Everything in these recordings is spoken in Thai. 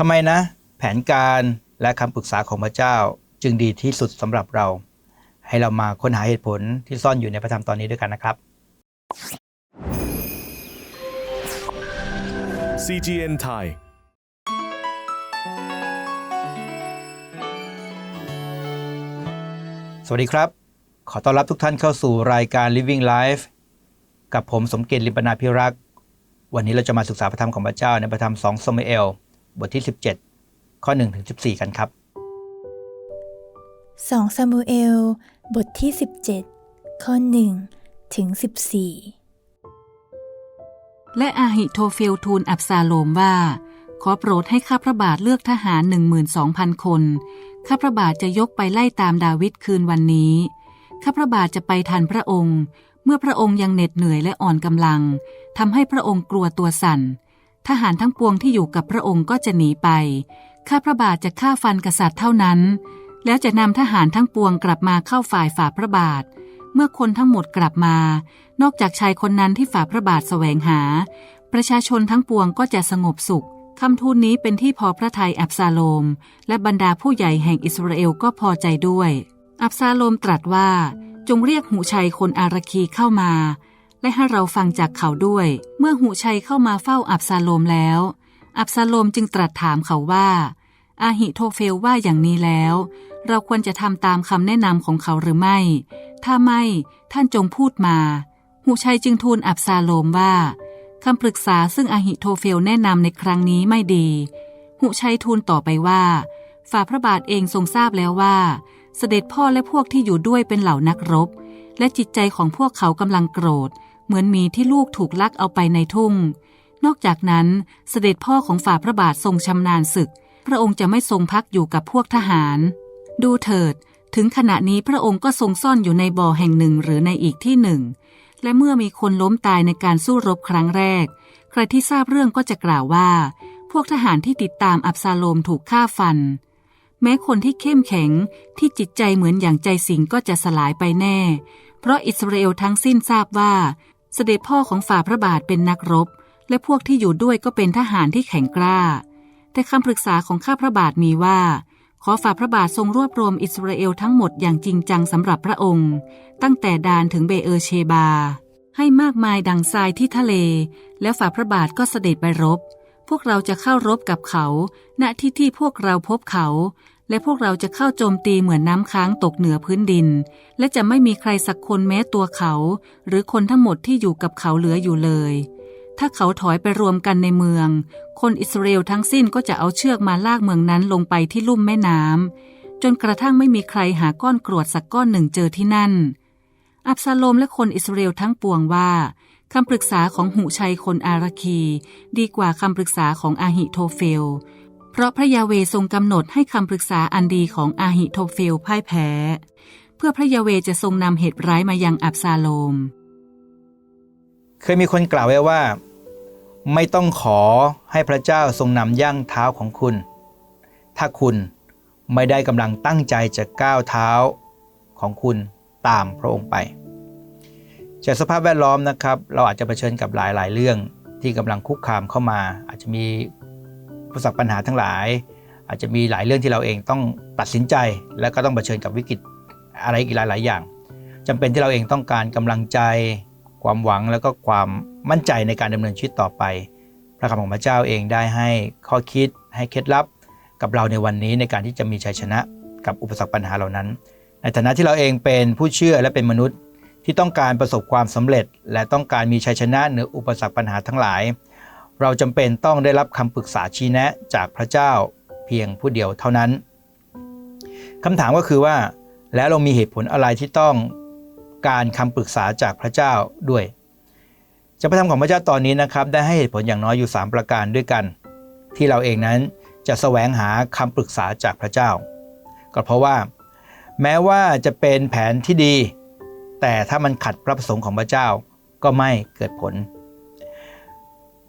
ทำไมนะ แผนการและคำปรึกษาของพระเจ้าจึงดีที่สุดสำหรับเรา ให้เรามาค้นหาเหตุผลที่ซ่อนอยู่ในพระธรรมตอนนี้ด้วยกันนะครับ CGN Thai สวัสดีครับ ขอต้อนรับทุกท่านเข้าสู่รายการ Living Life กับผมสมเกียรติลิมปนาพิรักษ์ วันนี้เราจะมาศึกษาพระธรรมของพระเจ้าในพระธรรม2ซามูเอล บทที่ 17 ข้อ1ถึง14 กันครับ2ซามูเอล บทที่ 17 ข้อ1ถึง14 และอาหิโทเฟลทูลอับซาโลมว่า ขอโปรดให้ข้าพระบาทเลือกทหารหนึ่งหมื่นสองพันคน ข้าพระบาทจะยกไปไล่ตามดาวิดคืนวันนี้ ข้าพระบาทจะไปทันพระองค์ เมื่อพระองค์ยังเหน็ดเหนื่อยและอ่อนกำลังทำให้พระองค์กลัวตัวสั่น ทหารทั้งปวงที่อยู่กับพระองค์ก็จะหนีไป ข้าพระบาทจะฆ่าฟันกษัตริย์เท่านั้น แล้วจะนำทหารทั้งปวงกลับมาเข้าฝ่ายฝ่าพระบาท เมื่อคนทั้งหมดกลับมา นอกจากชายคนนั้นที่ฝ่าพระบาทแสวงหา ประชาชนทั้งปวงก็จะสงบสุขคำทูลนี้เป็นที่พอพระทัยอับซาโลม และบรรดาผู้ใหญ่แห่งอิสราเอลก็พอใจด้วย อับซาโลมตรัสว่า จงเรียกหูชัยคนอาราคีเข้ามา และให้เราฟังจากเขาด้วย เมื่อหูชัยเข้ามาเฝ้าอับซาโลมแล้ว อับซาโลมจึงตรัสถามเขาว่า อาหิโทเฟลว่าอย่างนี้แล้ว เราควรจะทำตามคำแนะนำของเขาหรือไม่ ถ้าไม่ท่านจงพูดมา หูชัยจึงทูลอับซาโลมว่าคำปรึกษาซึ่งอาหิโทเฟลแนะนำในครั้งนี้ไม่ดีหูชัยทูลต่อไปว่า ฝ่าพระบาทเองทรงทราบแล้วว่า เสด็จพ่อและพวกที่อยู่ด้วยเป็นเหล่านักรบ และจิตใจของพวกเขากำลังโกรธ เหมือนหมีที่ลูกถูกลักเอาไปในทุ่ง นอกจากนั้นเสด็จพ่อของฝ่าพระบาททรงชำนาญศึก พระองค์จะไม่ทรงพักอยู่กับพวกทหาร ดูเถิด ถึงขณะนี้พระองค์ก็ทรงซ่อนอยู่ในบ่อแห่งหนึ่งหรือในอีกที่หนึ่ง และเมื่อมีคนล้มตายในการสู้รบครั้งแรก ใครที่ทราบเรื่องก็จะกล่าวว่า พวกทหารที่ติดตามอับซาโลมถูกฆ่าฟัน แม้คนที่เข้มแข็งที่จิตใจเหมือนอย่างใจสิงก็จะสลายไปแน่เพราะอิสราเอลทั้งสิ้นทราบว่า เสด็จพ่อของฝ่าพระบาทเป็นนักรบ และพวกที่อยู่ด้วยก็เป็นทหารที่แข็งกล้า แต่คำปรึกษาของข้าพระบาทมีว่า ขอฝ่าพระบาททรงรวบรวมอิสราเอลทั้งหมดอย่างจริงจังสำหรับพระองค์ ตั้งแต่ดานถึงเบเอเชบา ให้มากมายดังทรายที่ทะเล แล้วฝ่าพระบาทก็เสด็จไปรบ พวกเราจะเข้ารบกับเขา ณที่ที่พวกเราพบเขา และพวกเราจะเข้าโจมตีเหมือนน้ำค้างตกเหนือพื้นดิน และจะไม่มีใครสักคนแม้ตัวเขา หรือคนทั้งหมดที่อยู่กับเขาเหลืออยู่เลย ถ้าเขาถอยไปรวมกันในเมือง คนอิสราเอลทั้งสิ้นก็จะเอาเชือกมาลากเมืองนั้นลงไปที่ลุ่มแม่น้ำจนกระทั่งไม่มีใครหาก้อนกรวดสักก้อนหนึ่งเจอที่นั่น อับซาโลมและคนอิสราเอลทั้งปวงว่าคำปรึกษาของหูชัยคนอาราคี ดีกว่าคำปรึกษาของอาหิโทเฟล เพราะพระยาเวทรงกำหนดให้คำปรึกษาอันดีของอาหิโทเฟลพ่ายแพ้ เพื่อพระยาเวจะทรงนำเหตุร้ายมายังอับซาโลม เคยมีคนกล่าวไว้ว่า ไม่ต้องขอให้พระเจ้าทรงนำย่างเท้าของคุณ ถ้าคุณไม่ได้กำลังตั้งใจจะก้าวเท้าของคุณตามพระองค์ไปจากสภาพแวดล้อมนะครับ เราอาจจะเผชิญกับหลายๆ เรื่องที่กำลังคุกคามเข้ามา อาจจะมี ปสรรคปัญหาทั้งหลาย อาจจะมีหลายเรื่องที่เราเองต้องตัดสินใจ และก็ต้องเผชิญกับวิกฤตอะไรอีกหลาย ๆ อย่างจำเป็นที่เราเองต้องการกำลังใจ ความหวังแล้วก็ความมั่นใจในการดำเนินชีวิตต่อไป พระคำของพระเจ้าเองได้ให้ข้อคิดให้เคล็ดลับกับเราในวันนี้ในการที่จะมีชัยชนะกับอุปสรรคปัญหาเหล่านั้น ในฐานะที่เราเองเป็นผู้เชื่อและเป็นมนุษย์ที่ต้องการประสบความสำเร็จ และต้องการมีชัยชนะเหนืออุปสรรคปัญหาทั้งหลาย เราจำเป็นต้องได้รับคำปรึกษาชี้แนะจากพระเจ้าเพียงผู้เดียวเท่านั้นคำถามก็คือว่า แล้วเรามีเหตุผลอะไรที่ต้องการคำปรึกษาจากพระเจ้าด้วยจากพระธรรมของพระเจ้าตอนนี้นะครับ ได้ให้เหตุผลอย่างน้อยอยู่ 3 ประการด้วยกัน ที่เราเองนั้นจะแสวงหาคำปรึกษาจากพระเจ้า ก็เพราะว่า แม้ว่าจะเป็นแผนที่ดี แต่ถ้ามันขัดพระประสงค์ของพระเจ้าก็ไม่เกิดผล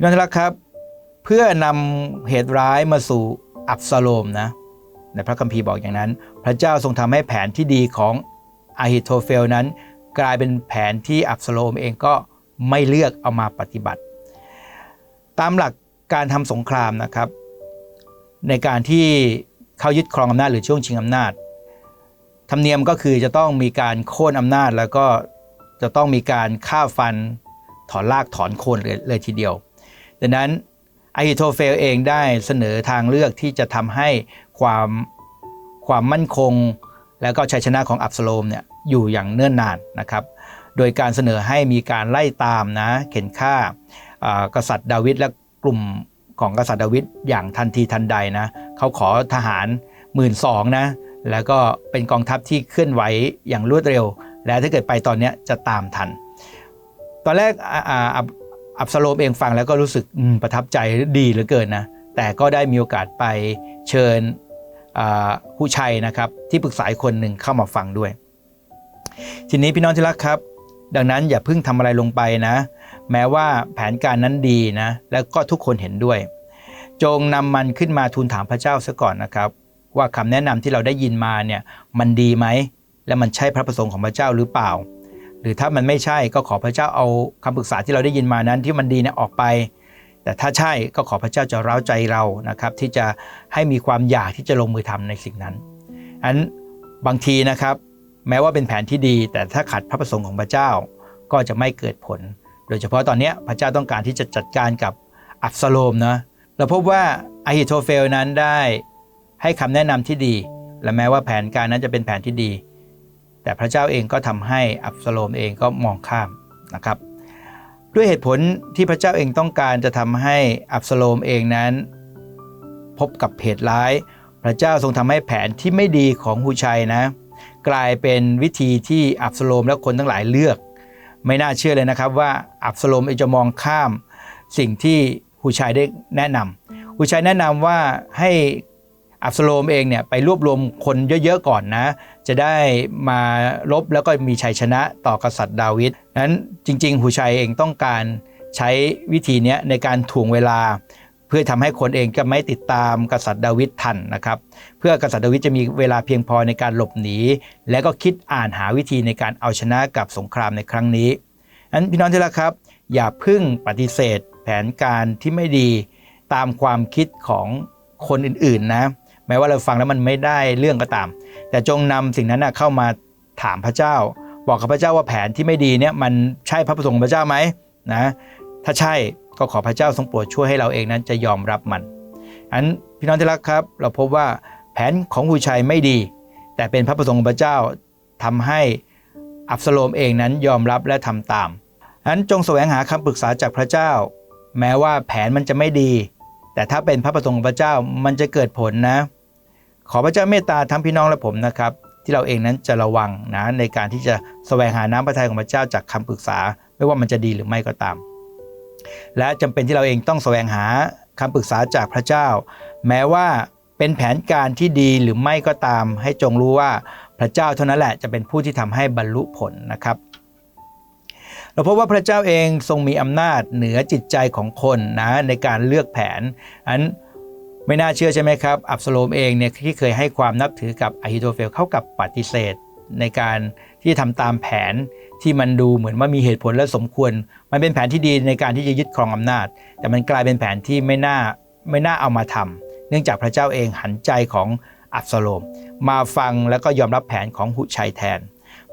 พี่น้องทรักครับ เพื่อนำเหตุร้ายมาสู่อับซาโลมนะในพระคัมภีร์บอกอย่างนั้น พระเจ้าทรงทำให้แผนที่ดีของอาฮิโทเฟลนั้น กลายเป็นแผนที่อับซาโลมเองก็ไม่เลือกเอามาปฏิบัติ ตามหลักการทำสงครามนะครับ ในการที่เขายึดครองอำนาจหรือช่วงชิงอำนาจธรรมเนียมก็คือจะต้องมีการโค่นอำนาจแล้วก็จะต้องมีการฆ่าฟันถอนรากถอนโคนเลยเลยทีเดียว ดังนั้นอฮิโทเฟลเองได้เสนอทางเลือกที่จะทำให้ความความมั่นคง แล้วก็ชัยชนะของอับสโลมเนี่ยอยู่อย่างเนิ่นนานนะครับ โดยการเสนอให้มีการไล่ตามนะเข็นฆ่ากษัตริย์ดาวิดและกลุ่มของกษัตริย์ดาวิดอย่างทันทีทันใดนะเขาขอทหารหมื่นสองนะแล้วก็เป็นกองทัพที่เคลื่อนไหวอย่างรวดเร็ว และถ้าเกิดไปตอนนี้จะตามทัน ตอนแรก อับสโลมเองฟังแล้วก็รู้สึกอืมประทับใจดีเหลือเกินนะ แต่ก็ได้มีโอกาสไปเชิญผู้ชัยนะครับ ที่ปรึกษาคนหนึ่งเข้ามาฟังด้วย ทีนี้พี่น้องที่รักครับ ดังนั้นอย่าเพิ่งทำอะไรลงไปนะ แม้ว่าแผนการนั้นดีนะ แล้วก็ทุกคนเห็นด้วย จงนำมันขึ้นมาทูลถามพระเจ้าซะก่อนนะครับ ว่าคำแนะนำที่เราได้ยินมาเนี่ยมันดีไหมและมันใช่พระประสงค์ของพระเจ้าหรือเปล่า หรือถ้ามันไม่ใช่ก็ขอพระเจ้าเอาคำปรึกษาที่เราได้ยินมานั้นที่มันดีเนี่ยออกไป แต่ถ้าใช่ก็ขอพระเจ้าจะร้าใจเรานะครับที่จะให้มีความอยากที่จะลงมือทำในสิ่งนั้นอันบางทีนะครับ แม้ว่าเป็นแผนที่ดี แต่ถ้าขัดพระประสงค์ของพระเจ้าก็จะไม่เกิดผล โดยเฉพาะตอนนี้พระเจ้าต้องการที่จะจัดการกับอับสโลมนะเราพบว่าอาฮิโทเฟลนั้นได้ให้คำแนะนำที่ดี และแม้ว่าแผนการนั้นจะเป็นแผนที่ดี แต่พระเจ้าเองก็ทำให้อับสโลมเองก็มองข้ามนะครับ ด้วยเหตุผลที่พระเจ้าเองต้องการจะทำให้อับสโลมเองนั้น พบกับเหตุร้าย พระเจ้าทรงทำให้แผนที่ไม่ดีของฮูชัยนะ กลายเป็นวิธีที่อับสโลมและคนทั้งหลายเลือก ไม่น่าเชื่อเลยนะครับว่าอับสโลมเองจะมองข้ามสิ่งที่ฮูชัยได้แนะนำฮูชัยแนะนำว่าให้อับสโลมเองเนี่ยไปรวบรวมคนเยอะๆก่อนนะ จะได้มารบแล้วก็มีชัยชนะต่อกษัตริย์ดาวิดนั้นจริงๆฮูชัยเองต้องการใช้วิธีนี้ในการถ่วงเวลา เพื่อทำให้คนเองก็ไม่ติดตามกษัตริย์ดาวิดทันนะครับ เพื่อกษัตริย์ดาวิดจะมีเวลาเพียงพอในการหลบหนีและก็คิดอ่านหาวิธีในการเอาชนะกับสงครามในครั้งนี้นั้นพี่น้องที่รักครับ อย่าพึ่งปฏิเสธแผนการที่ไม่ดีตามความคิดของคนอื่นๆนะ แม้ว่าเราฟังแล้วมันไม่ได้เรื่องก็ตาม แต่จงนำสิ่งนั้นนะเข้ามาถามพระเจ้า บอกกับพระเจ้าว่าแผนที่ไม่ดีเนี่ยมันใช่พระประสงค์ของพระเจ้าไหมนะถ้าใช่ก็ขอพระเจ้าทรงโปรดช่วยให้เราเองนั้นจะยอมรับมันอันพี่น้องที่รักครับ เราพบว่าแผนของฮูชัยไม่ดี แต่เป็นพระประสงค์ของพระเจ้าทำให้อับสโลมเองนั้นยอมรับและทำตามนั้นจงแสวงหาคำปรึกษาจากพระเจ้า แม้ว่าแผนมันจะไม่ดี แต่ถ้าเป็นพระประสงค์ของพระเจ้ามันจะเกิดผลนะ ขอพระเจ้าเมตตาทั้งพี่น้องและผมนะครับ ที่เราเองนั้นจะระวังนะในการที่จะแสวงหาน้ำพระทัยของพระเจ้าจากคำปรึกษา ไม่ว่ามันจะดีหรือไม่ก็ตาม และจำเป็นที่เราเองต้องแสวงหาคำปรึกษาจากพระเจ้า แม้ว่าเป็นแผนการที่ดีหรือไม่ก็ตาม ให้จงรู้ว่าพระเจ้าเท่านั้นแหละจะเป็นผู้ที่ทำให้บรรลุผลนะครับเราพบว่าพระเจ้าเองทรงมีอำนาจเหนือจิตใจของคนนะในการเลือกแผนอัน ไม่น่าเชื่อใช่ไหมครับ อับสโลมเองเนี่ยที่เคยให้ความนับถือกับอะฮิโตเฟลเข้ากับปฏิเสธ ในการที่ทำตามแผนที่มันดูเหมือนว่ามีเหตุผลและสมควร มันเป็นแผนที่ดีในการที่จะยึดครองอำนาจ แต่มันกลายเป็นแผนที่ไม่น่าไม่น่าเอามาทำเนื่องจากพระเจ้าเองหันใจของอับสโลม มาฟังแล้วก็ยอมรับแผนของหุชัยแทน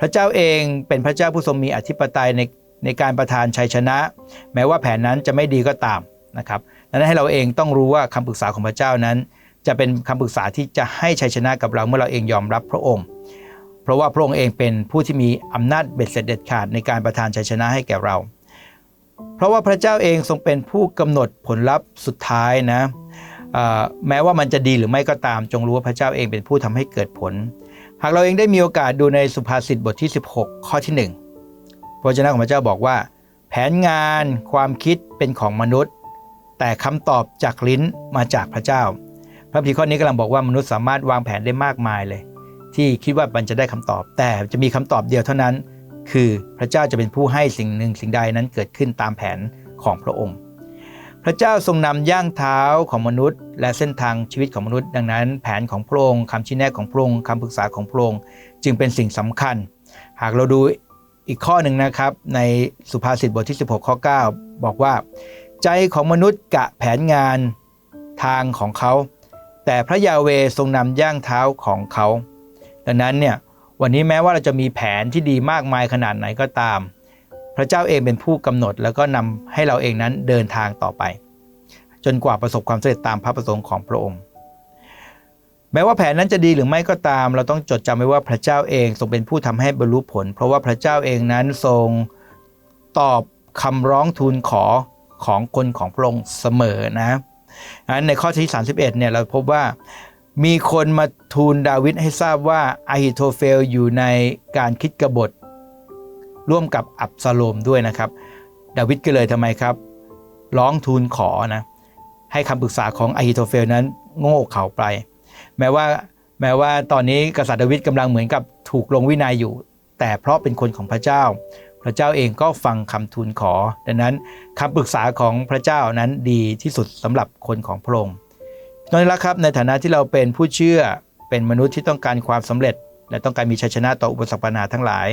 พระเจ้าเองเป็นพระเจ้าผู้ทรงมีอธิปไตยในในการประทานชัยชนะ แม้ว่าแผนนั้นจะไม่ดีก็ตามนะครับ นั้นให้เราเองต้องรู้ว่าคำปรึกษาของพระเจ้านั้น จะเป็นคำปรึกษาที่จะให้ชัยชนะกับเราเมื่อเราเองยอมรับพระองค์ เพราะว่าพระองค์เองเป็นผู้ที่มีอำนาจเบ็ดเสร็จเด็ดขาดในการประทานชัยชนะให้แก่เรา เพราะว่าพระเจ้าเองทรงเป็นผู้กำหนดผลลัพธ์สุดท้ายนะแม้ว่ามันจะดีหรือไม่ก็ตามจงรู้ว่าพระเจ้าเองเป็นผู้ทำให้เกิดผล หากเราเองได้มีโอกาสดูในสุภาษิตบทที่ 16 ข้อที่ 1 พระเจ้าของพระเจ้าบอกว่า แผนงานความคิดเป็นของมนุษย์ แต่คำตอบจากลิ้นมาจากพระเจ้า พระพีข้อนี้กำลังบอกว่ามนุษย์สามารถวางแผนได้มากมายเลย ที่คิดว่ามันจะได้คำตอบ แต่จะมีคำตอบเดียวเท่านั้น คือพระเจ้าจะเป็นผู้ให้สิ่งหนึ่งสิ่งใดนั้นเกิดขึ้นตามแผนของพระองค์ พระเจ้าทรงนำย่างเท้าของมนุษย์ และเส้นทางชีวิตของมนุษย์ ดังนั้น แผนของพระองค์คำชี้แนะของพระองค์คำปรึกษาของพระองค์จึงเป็นสิ่งสำคัญ หากเราดูอีกข้อหนึ่งนะครับในสุภาษิตบทที่ 16 ข้อ 9 บอกว่า ใจของมนุษย์กะแผนงานทางของเขา แต่พระยาเวทรงนำย่างเท้าของเขา ดังนั้นเนี่ยวันนี้แม้ว่าเราจะมีแผนที่ดีมากมายขนาดไหนก็ตาม พระเจ้าเองเป็นผู้กำหนดแล้วก็นำให้เราเองนั้นเดินทางต่อไป จนกว่าประสบความสำเร็จตามพระประสงค์ของพระองค์แม้ว่าแผนนั้นจะดีหรือไม่ก็ตาม เราต้องจดจำไว้ว่าพระเจ้าเองทรงเป็นผู้ทำให้บรรลุผล เพราะว่าพระเจ้าเองนั้นทรงตอบคำร้องทูลขอ ของคนของพระองค์เสมอนะอันในข้อที่ 31เนี่ยเราพบว่ามีคนมาทูลดาวิดให้ทราบว่าอาฮิโทเฟลอยู่ในการคิดกบฏ ร่วมกับอับซาโลมด้วยนะครับ ดาวิดก็เลยทำไมครับ ร้องทูลขอนะให้คำปรึกษาของอาฮิโทเฟลนั้นโง่เข่าไป แม้ว่าแม้ว่าตอนนี้กษัตริย์ดาวิดกำลังเหมือนกับถูกลงวินัยอยู่ แต่เพราะเป็นคนของพระเจ้า ระเจ้าเองก็ฟังคำทูลขอ ดังนั้นคำปรึกษาของพระเจ้านั้นดีที่สุดสำหรับคนของพระองค์นอกจากนั้นครับในฐานะที่เราเป็นผู้เชื่อเป็นมนุษย์ที่ต้องการความสำเร็จ และต้องการมีชัยชนะต่ออุปสรรคปัญหาทั้งหลาย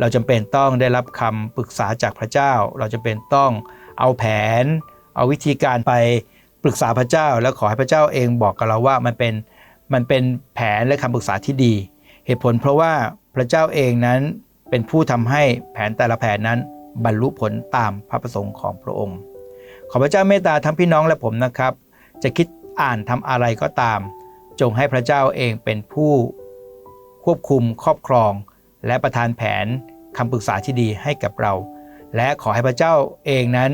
เราจำเป็นต้องได้รับคำปรึกษาจากพระเจ้า เราจำเป็นต้องเอาแผน เอาวิธีการไปปรึกษาพระเจ้า แล้วขอให้พระเจ้าเองบอกกับเราว่ามันเป็นมันเป็นแผนและคำปรึกษาที่ดี เหตุผลเพราะว่าพระเจ้าเองนั้น เป็นผู้ทำให้แผนแต่ละแผนนั้นบรรลุผลตามพระประสงค์ของพระองค์ ขอพระเจ้าเมตตาทั้งพี่น้องและผมนะครับ จะคิดอ่านทำอะไรก็ตาม จงให้พระเจ้าเองเป็นผู้ควบคุมครอบครอง และประทานแผนคำปรึกษาที่ดีให้กับเรา และขอให้พระเจ้าเองนั้น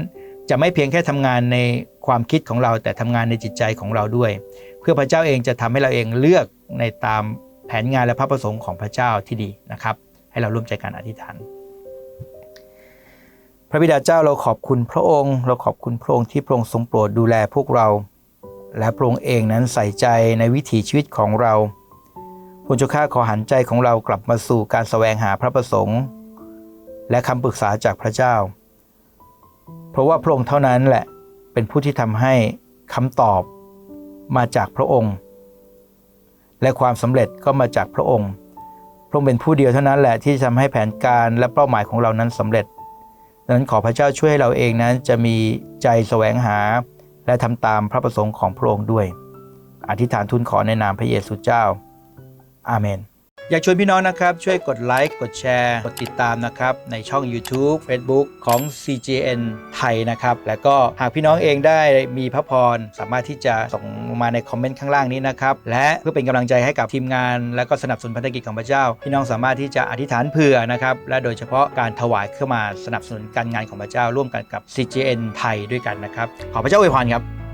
จะไม่เพียงแค่ทำงานในความคิดของเราแต่ทำงานในจิตใจของเราด้วย เพื่อพระเจ้าเองจะทำให้เราเองเลือกในตามแผนงานและพระประสงค์ของพระเจ้าที่ดีนะครับ ให้เราร่วมใจกันอธิษฐาน พระบิดาเจ้าเราขอบคุณพระองค์ เราขอบคุณพระองค์ที่พระองค์ทรงโปรดดูแลพวกเรา และพระองค์เองนั้นใส่ใจในวิถีชีวิตของเราพระเจ้าข้าขอหันใจของเรากลับมาสู่การแสวงหาพระประสงค์ และคำปรึกษาจากพระเจ้า เพราะว่าพระองค์เท่านั้นแหละเป็นผู้ที่ทำให้คำตอบมาจากพระองค์ และความสำเร็จก็มาจากพระองค์ พระองค์เป็นผู้เดียวเท่านั้นแหละที่จะทำให้แผนการและเป้าหมายของเรานั้นสำเร็จดังนั้นขอพระเจ้าช่วยให้เราเองนั้นจะมีใจแสวงหา และทำตามพระประสงค์ของพระองค์ด้วย อธิษฐานทูลขอในนามพระเยซูเจ้า อาเมน อยากชวนพี่น้องนะครับ ช่วยกดไลค์ กดแชร์ กดติดตามนะครับ ในช่อง YouTube Facebook ของ CGN ไทยนะครับ และก็หากพี่น้องเองได้มีพระพร สามารถที่จะส่งมาในคอมเมนต์ข้างล่างนี้นะครับ และเพื่อเป็นกำลังใจให้กับทีมงาน และก็สนับสนุนพันธกิจของพระเจ้า พี่น้องสามารถที่จะอธิษฐานเผื่อนะครับ และโดยเฉพาะการถวายเข้ามาสนับสนุนการงานของพระเจ้า ร่วมกันกับ CGN ไทยด้วยกันนะครับ ขอพระเจ้าอวยพรครับ